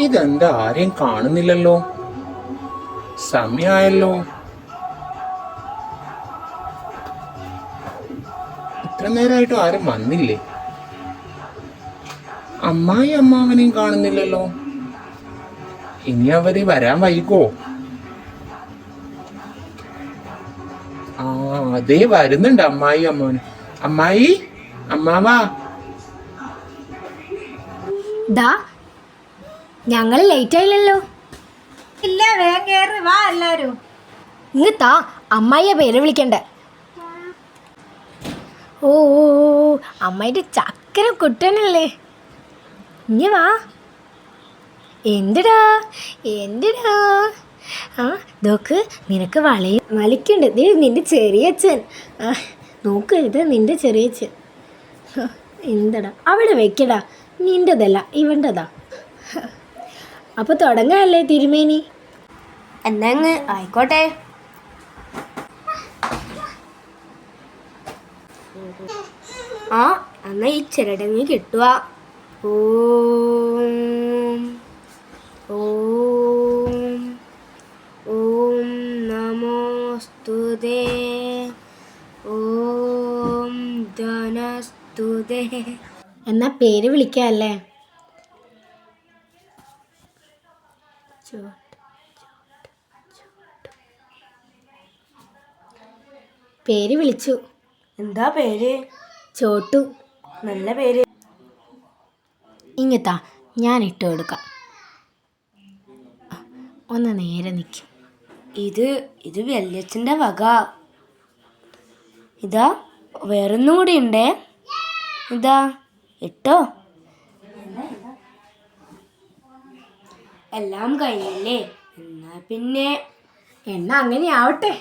ഇതെന്താ? ആരെയും കാണുന്നില്ലല്ലോ. സമയമായല്ലോ ഇത്ര നേരമായിട്ടും ആരും വന്നില്ലേ? അമ്മായി അമ്മാവനെയും കാണുന്നില്ലല്ലോ. ഇനി അവർ വരാൻ വൈകോ? ആ അതേ വരുന്നുണ്ട് അമ്മായി അമ്മാവന്. അമ്മായി അമ്മാവാ. ദാ ഞങ്ങൾ ലേറ്റ് ആയില്ലല്ലോ. ഇല്ല വേഗം കയറി വാ എല്ലാരും. ഇങ്ങ് താ അമ്മായിയെ പേര് വിളിക്കണ്ടേ. ഓ അമ്മായിന്റെ ചക്കര കുട്ടനല്ലേ. ഇനി വാ. എന്തിടാ എന്തിടാ? ആ നോക്ക് നിനക്ക് വളയും വലിക്കുണ്ട്. നീ നിന്റെ ചെറിയച്ഛൻ ആ നോക്ക് ഇത് നിന്റെ ചെറിയച്ഛൻ എന്തടാ? അവിടെ വെക്കടാ. നിന്റെതല്ല ഇവന്റെതാ അപ്പൊ തുടങ്ങാല്ലേ തിരുമേനി? എന്നങ്ങ് ആയിക്കോട്ടെ. ആ അന്ന ഈ ചിരടങ്ങി കിട്ടുക ഓം ഓം ഓം നമോസ്തുതേ ഓം ധനസ്തുതേ. എന്നാ പേര് വിളിക്കാല്ലേ? പേര് വിളിച്ചു. എന്താ പേര്? ചോട്ടു. നല്ല പേര്. ഇങ്ങത്താ ഞാൻ ഇട്ട് കൊടുക്കാം. ഒന്ന് നേരെ നിൽക്കും ഇത് ഇത് വല്യച്ഛന്റെ വക. ഇതാ വേറൊന്നും കൂടി ഉണ്ടേ. ഇതാ ഇട്ടോ. എല്ലാം കഴിഞ്ഞല്ലേ? എന്നാ പിന്നെ എന്നാ അങ്ങനെ ആവട്ടെ